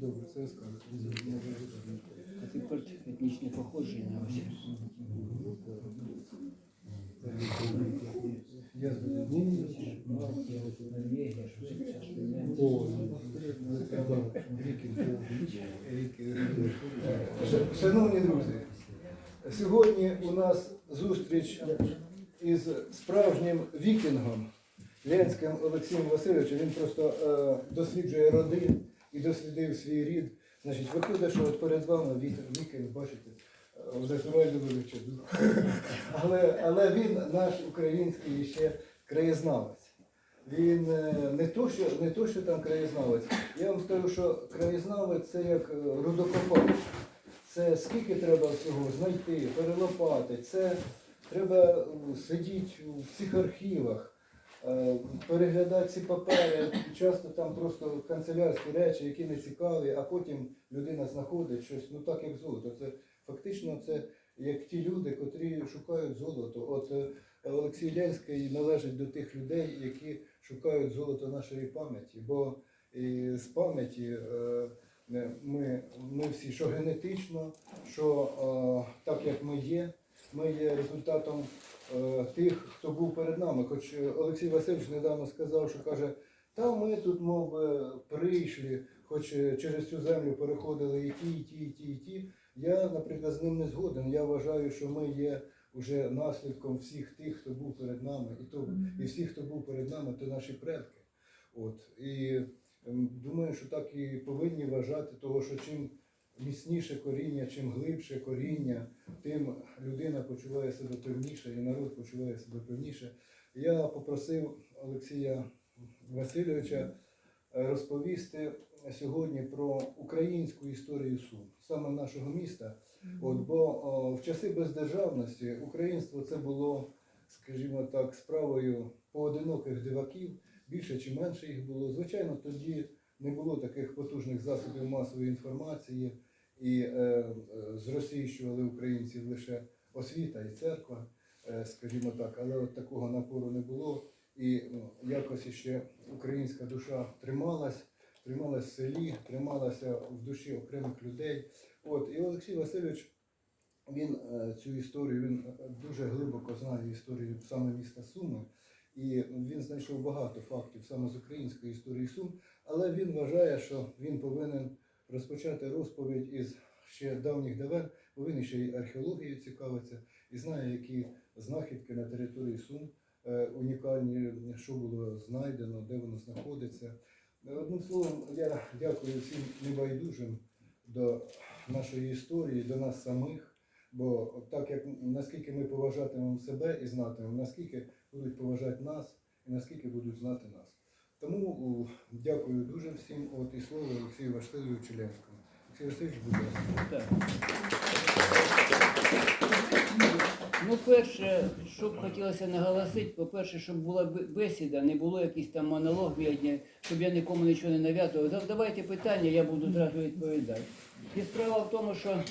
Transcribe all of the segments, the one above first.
Добре, це я скажу. А тепер етнічне походження ось. Я з Ні, Балтія, от Норвегія, Швеція, Фінляндія. О, Шановні друзі, сьогодні у нас зустріч із справжнім вікінгом Ленським Олексієм Васильовичем. Він просто е, досліджує роди і дослідив свій рід. Значить, виходить, що от перед вами вік- вікінг, бачите, е, в натуральному. Але, але він наш український ще краєзнавець. Він е, не то, що, не то, що там краєзнавець. Я вам скажу, що краєзнавець це як е, рудокопач. Це скільки треба всього знайти, перелопати. Це треба е, сидіти в цих архівах, е, переглядати ці папери. Часто там просто канцелярські речі, які не цікаві, а потім людина знаходить щось, ну так як золото. Це фактично це як ті люди, котрі шукають золото. От е, Олексій Ленський належить до тих людей, які шукають золото нашої пам'яті. Бо з пам'яті ми, ми всі, що генетично, що е, так як ми є, ми є результатом е, тих, хто був перед нами. Хоч е, Олексій Васильович недавно сказав, що каже, та ми тут, мов би, прийшли, хоч е, через цю землю переходили і ті, і ті, і ті, і ті. Я, наприклад, з ним не згоден. Я вважаю, що ми є вже наслідком всіх тих, хто був перед нами, і то і всіх, хто був перед нами, то наші предки. От і думаю, що так і повинні вважати, того, що чим міцніше коріння, чим глибше коріння, тим людина почуває себе певніше, і народ почуває себе певніше. Я попросив Олексія Васильовича е, розповісти сьогодні про українську історію Сум, саме нашого міста. От, бо о, в часи бездержавності українство це було, скажімо так, справою поодиноких диваків, більше чи менше їх було. Звичайно, тоді не було таких потужних засобів масової інформації, і е, е, зросійщували українців лише освіта і церква, е, скажімо так, але от такого напору не було. І ну, якось іще українська душа трималась, трималась в селі, трималася в душі окремих людей. От, і Олексій Васильович, він е, цю історію, він дуже глибоко знає історію саме міста Суми. І він знайшов багато фактів саме з української історії Сум, але він вважає, що він повинен розпочати розповідь із ще давніх давен, бо він ще й археологією цікавиться і знає, які знахідки на території Сум е, унікальні, що було знайдено, де воно знаходиться. Одним словом, я дякую всім небайдужим до нашої історії, до нас самих. Бо так як наскільки ми поважатимемо себе і знатимемо, наскільки будуть поважати нас і наскільки будуть знати нас. Тому дякую дуже всім. От і слово Олексію Васильовичу Ленському. Олексій Васильович, будь ласка. Ну, перше, що б хотілося наголосити, по-перше, щоб була бесіда, не було якийсь там монолог бідні, щоб я нікому нічого не нав'язував. Задавайте питання, я буду одразу відповідати. І справа в тому, що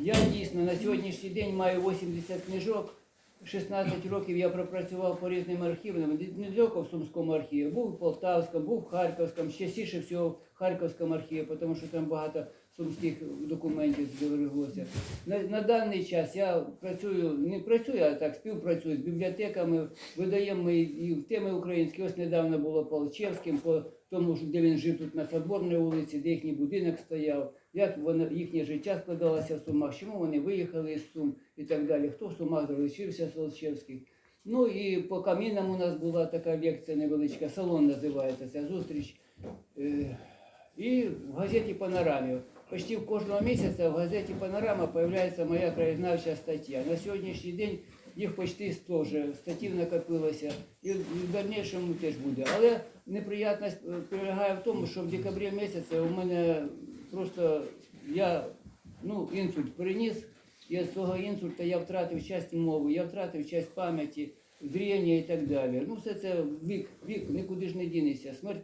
я дійсно на сьогоднішній день маю 80 книжок. 16 років я пропрацював по різним архівам, не тільки в Сумському архіві, був в Полтавському, був в Харківському, частіше всього в Харківському архіві, тому що там багато сумських документів збереглося. На, на даний час я працюю, не працюю, а так співпрацюю з бібліотеками, видаємо і теми українські. Ось недавно було по Алчевським, по тому, де він жив тут на Соборній вулиці, де їхній будинок стояв, як воно, їхнє життя складалося в Сумах, чому вони виїхали із Сум і так далі, хто в Сумах залишився з Алчевських. Ну і по камінам у нас була така лекція невеличка, салон називається зустріч. Е, І в газеті Панорамі. Почти кожного місяця в газеті Панорама появляється моя краєзнавча стаття. На сьогоднішній день їх почти 100 вже статтів накопилося, і в дальнішому теж буде. Але неприятність е, полягає в тому, що в декабрі місяці у мене просто я ну, інсульт переніс, і з того інсульта я втратив часть мови, я втратив часть пам'яті, зріння і так далі. Ну, все це вік, вік, нікуди ж не дінеться. Смерть